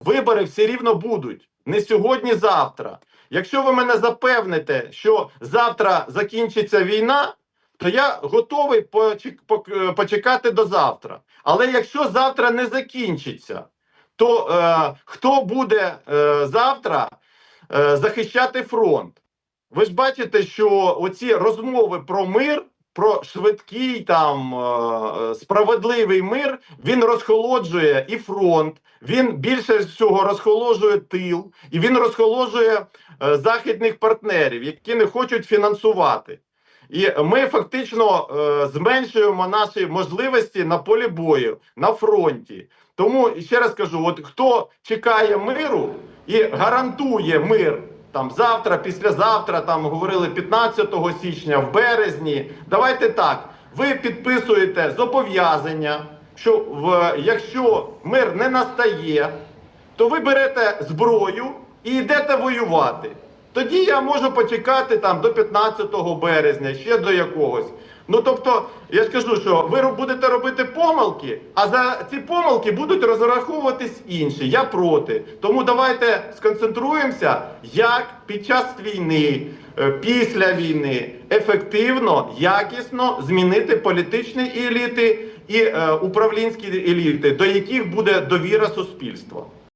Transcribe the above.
Вибори все рівно будуть. Не сьогодні, завтра. Якщо ви мене запевните, що завтра закінчиться війна, то я готовий почекати до завтра. Але якщо завтра не закінчиться, то е, хто буде е, завтра е, захищати фронт? Ви ж бачите, що оці розмови про мир, про швидкий там е, справедливий мир, він розхолоджує і фронт, він більше всього розхолоджує тил, і він розхолоджує е, західних партнерів, які не хочуть фінансувати. І ми фактично е, зменшуємо наші можливості на полі бою, на фронті. Тому ще раз кажу: от хто чекає миру і гарантує мир там завтра, післязавтра, там говорили 15 січня, в березні. Давайте так. Ви підписуєте зобов'язання, що в, якщо мир не настає, то ви берете зброю і йдете воювати. Тоді я можу почекати там до 15 березня, ще до якогось. Ну тобто, я ж кажу, що ви будете робити помилки, а за ці помилки будуть розраховуватись інші. Я проти. Тому давайте сконцентруємося, як під час війни, е, після війни ефективно, якісно змінити політичні еліти і е, управлінські еліти, до яких буде довіра суспільства.